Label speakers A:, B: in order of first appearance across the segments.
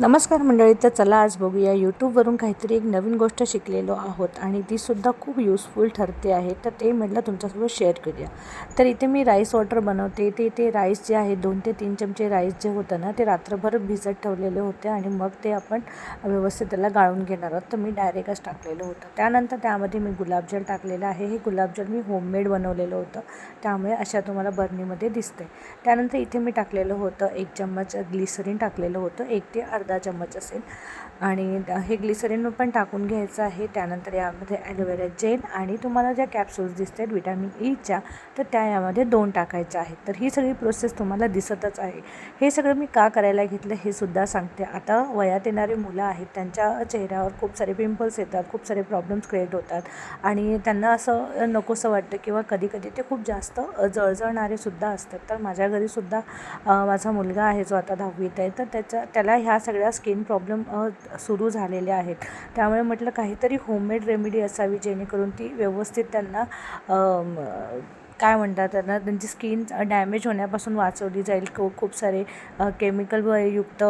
A: नमस्कार मंडळी तर चला आज बघूया यूट्यूबवरून काहीतरी एक नवीन गोष्ट शिकलेलो आहोत आणि तीसुद्धा खूप युजफुल ठरते आहे. तर ते म्हटलं तुमच्यासोबत शेअर करूया. तर इथे मी राईस वॉटर बनवते. ते ते राईस जे आहे दोन ते तीन चमचे राईस जे होतं ना ते रात्रभर भिजत ठेवलेले होते आणि मग ते आपण व्यवस्थित त्याला गाळून घेणार आहोत. तर मी डायरेक्टच टाकलेलं होतं. त्यानंतर त्यामध्ये मी गुलाबजल टाकलेलं आहे. हे गुलाबजल मी होममेड बनवलेलं होतं. त्यामुळे अशा तुम्हाला बर्नीमध्ये दिसते त्यानंतर इथे मी टाकलेलं होतं एक चम्मच ग्लिसरीन टाकलेलं होतं. एक ते अर्धा चम्मच असेल. आणि हे ग्लिसरीन पण टाकून घ्यायचं आहे. त्यानंतर यामध्ये ॲलोवेरा जेल आणि तुम्हाला ज्या कॅप्सूल्स दिसत आहेत विटॅमिन ईच्या e तर त्या यामध्ये दोन टाकायच्या आहेत. तर ही सगळी प्रोसेस तुम्हाला दिसतच आहे. हे सगळं मी का करायला घेतलं हे सुद्धा सांगते. आता वयात येणारे मुलं आहेत त्यांच्या चेहऱ्यावर खूप सारे पिंपल्स येतात खूप सारे प्रॉब्लेम्स क्रिएट होतात. आणि त्यांना असं नकोसं वाटतं किंवा कधी कधी ते खूप जास्त जळजळणारे सुद्धा असतात. तर माझ्या घरीसुद्धा माझा मुलगा आहे जो आता दहावीत आहे तर त्याच्या त्याला ह्या सगळ्या स्किन प्रॉब्लेम सुरू झालेल्या आहेत. त्यामुळे म्हटलं काहीतरी होममेड रेमेडी असावी जेणेकरून ती व्यवस्थित त्यांना काय म्हणतात त्यांना त्यांची स्किन डॅमेज होण्यापासून वाचवली जाईल. खूप खूप सारे केमिकल युक्त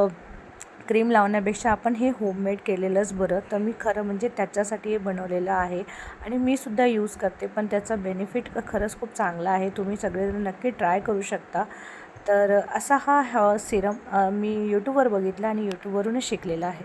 A: क्रीम लावण्यापेक्षा आपण हे होममेड केलेलंच बरं. तर मी खरं म्हणजे त्याच्यासाठी हे बनवलेलं आहे आणि मी सुद्धा यूज करते. पण त्याचा बेनिफिट खरंच खूप चांगला आहे. तुम्ही सगळेजण नक्की ट्राय करू शकता. तर असा हा हा सिरम मी यूट्यूबवर बघितला आणि यूट्यूबवरूनच शिकलेला आहे.